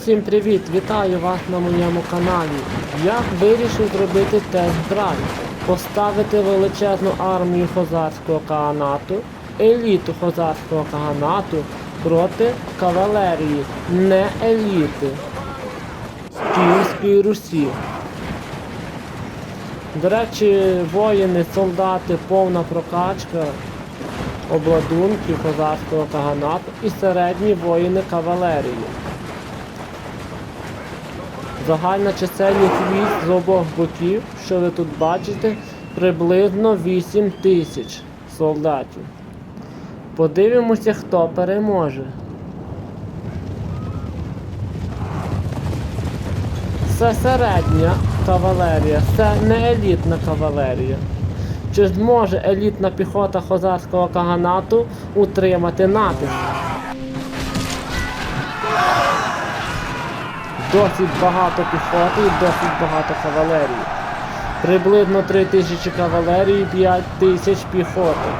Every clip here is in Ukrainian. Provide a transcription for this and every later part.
Всім привіт! Вітаю вас на моєму каналі. Я вирішив зробити тест-драйв, поставити величезну армію хозарського каганату, еліту хозарського каганату проти кавалерії, не еліти з Київської Русі. До речі, воїни, солдати, повна прокачка обладунків козацького каганату і середні воїни кавалерії. Загальна чисельність військ з обох боків, що ви тут бачите, приблизно 8 тисяч солдатів. Подивимося, хто переможе. Це середня кавалерія, це не елітна кавалерія. Чи зможе елітна піхота хозарського каганату утримати натиск? Досить багато піхоти і досить багато кавалерії. Приблизно 3 тисячі кавалерії, 5 тисяч піхоти.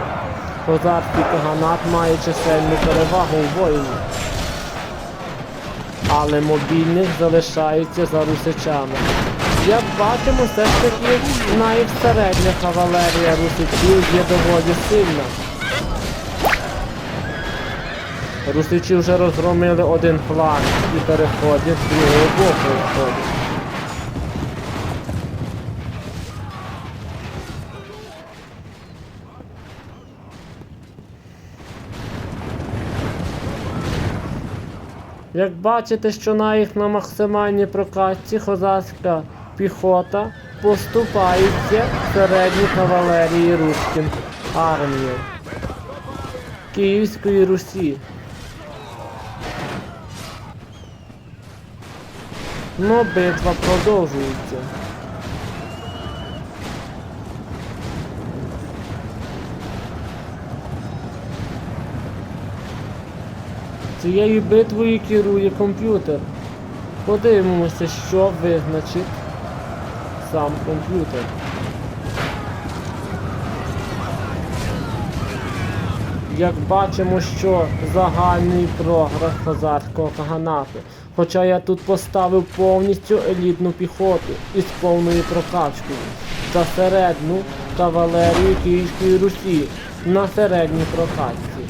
Козацький каганат має чисельну перевагу у воїні. Але мобільність залишається за русичами. Як бачимо, все ж таки навіть середня кавалерія русичів є доволі сильна. Русичі вже розгромили один фланг і переходять з другого боку виходять. Як бачите, що на їх на максимальній прокатці хозарська піхота поступається середній кавалерії руським арміям Київської Русі. Ну, битва продовжується. Цією битвою керує комп'ютер. Подивимося, що визначить сам комп'ютер. Як бачимо, що загальний програш хазарського каганату. Хоча я тут поставив повністю елітну піхоту із повною прокачкою та середню кавалерію Київської Русі на середній прокачці.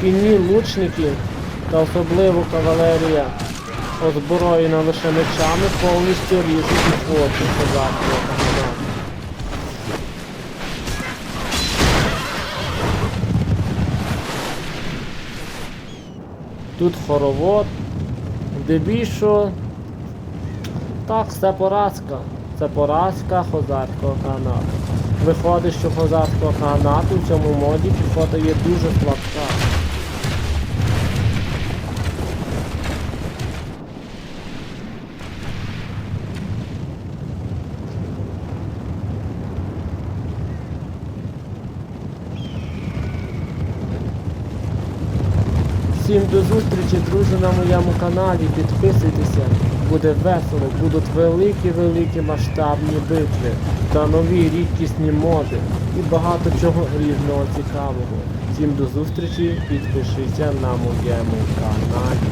Кінні лучники та особливо кавалерія, озброєна лише мечами, повністю різні піхоти козацького каганату. Тут хоровод, здебільшого. Так, це поразка. Це поразка хозарського канату. Виходить, що хозарського канату в цьому моді піхота є дуже слабка. Всім до зустрічі, друзі, на моєму каналі. Підписуйтеся, буде весело, будуть великі-великі масштабні битви та нові рідкісні моди і багато чого різного цікавого. Всім до зустрічі, підпишіться на моєму каналі.